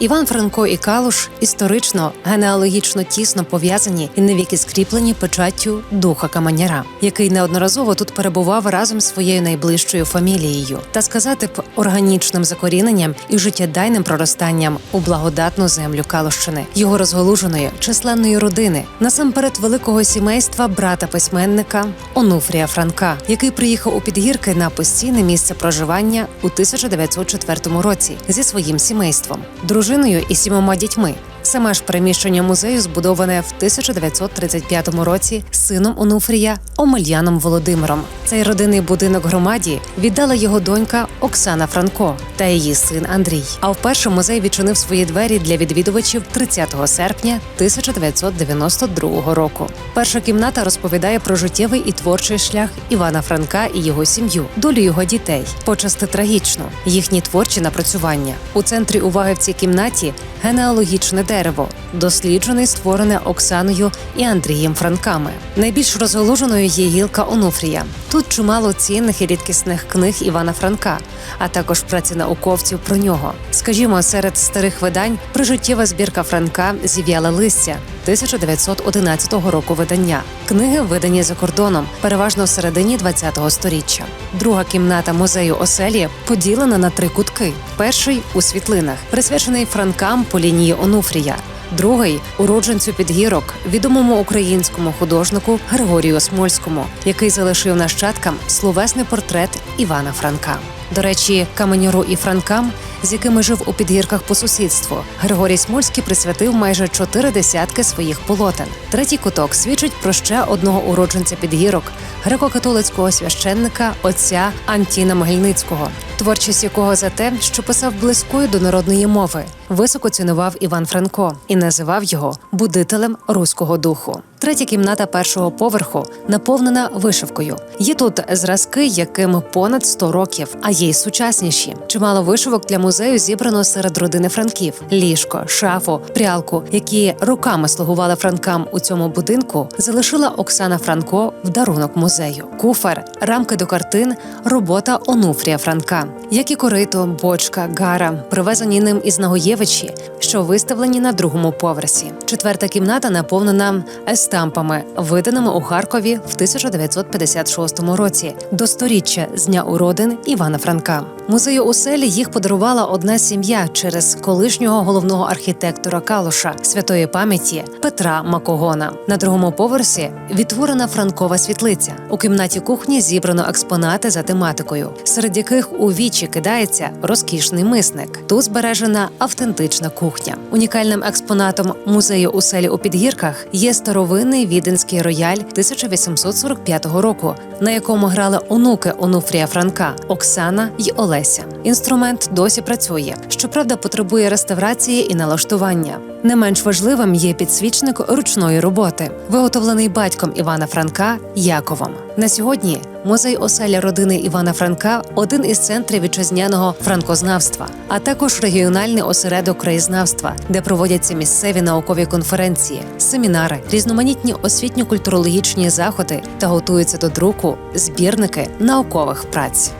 Іван Франко і Калуш історично, генеалогічно тісно пов'язані і навіки скріплені печаттю духа каменяра, який неодноразово тут перебував разом з своєю найближчою фамілією, та сказати б органічним закоріненням і життєдайним проростанням у благодатну землю Калущини, його розголуженої численної родини, насамперед великого сімейства брата письменника Онуфрія Франка, який приїхав у підгірки на постійне місце проживання у 1904 році зі своїм сімейством, дружиною і сімома дітьми. Саме ж приміщення музею збудоване в 1935 році сином Онуфрія Омельяном Володимиром. Цей родинний будинок громаді віддала його донька Оксана Франко та її син Андрій. А вперше музей відчинив свої двері для відвідувачів 30 серпня 1992 року. Перша кімната розповідає про життєвий і творчий шлях Івана Франка і його сім'ю, долю його дітей, почасти трагічну, їхні творчі напрацювання. У центрі уваги в цій кімнаті генеалогічне дерево, досліджене і створене Оксаною і Андрієм Франками. Найбільш розголоженою є гілка Онуфрія. Тут чимало цінних і рідкісних книг Івана Франка, а також праці науковців про нього. Скажімо, серед старих видань прижиттєва збірка Франка зів'яла листя 1911 року видання. Книги видані за кордоном, переважно в середині ХХ століття. Друга кімната музею оселі поділена на три кутки. Перший у світлинах, присвячений Франкам по лінії Онуфрія. Другий уродженцю підгірок, відомому українському художнику Григорію Смольському, який залишив нащадкам словесний портрет Івана Франка. До речі, каменюру і франкам, з якими жив у підгірках по сусідству, Григорій Смольський присвятив майже чотири десятки своїх полотен. Третій куток свідчить про ще одного уродженця підгірок, греко-католицького священника отця Антіна Могильницького, творчість якого за те, що писав близькою до народної мови, високо цінував Іван Франко і називав його будителем руського духу. Третя кімната першого поверху наповнена вишивкою. Є тут зразки, яким понад 100 років, а є й сучасніші. Чимало вишивок для музею зібрано серед родини франків: ліжко, шафу, прялку, які роками слугували франкам у цьому будинку, залишила Оксана Франко в дарунок музею. Куфер, рамки до картин, робота Онуфрія Франка, як і корито, бочка, гара, привезені ним із Нагоєвичі, що виставлені на другому поверсі. Четверта кімната наповнена естампами, виданими у Харкові в 1956 році до сторіччя з дня уродин Івана Франка. Музею у селі їх подарувала одна сім'я через колишнього головного архітектора Калуша святої пам'яті Петра Макогона. На другому поверсі відтворена франкова світлиця. У кімнаті кухні зібрано експонати за тематикою, серед яких у вічі кидається розкішний мисник. Тут збережена автентична кухня. Унікальним експонатом музею у селі у підгірках є старовинний віденський рояль 1845 року, на якому грали онуки Онуфрія Франка Оксана й Олеся. Інструмент досі працює, щоправда, потребує реставрації і налаштування. Не менш важливим є підсвічник ручної роботи, виготовлений батьком Івана Франка Яковом. На сьогодні музей оселя родини Івана Франка один із центрів вітчизняного франкознавства, а також регіональний осередок краєзнавства, де проводяться місцеві наукові конференції, семінари, різноманітні освітньо-культурологічні заходи та готуються до друку збірники наукових праць.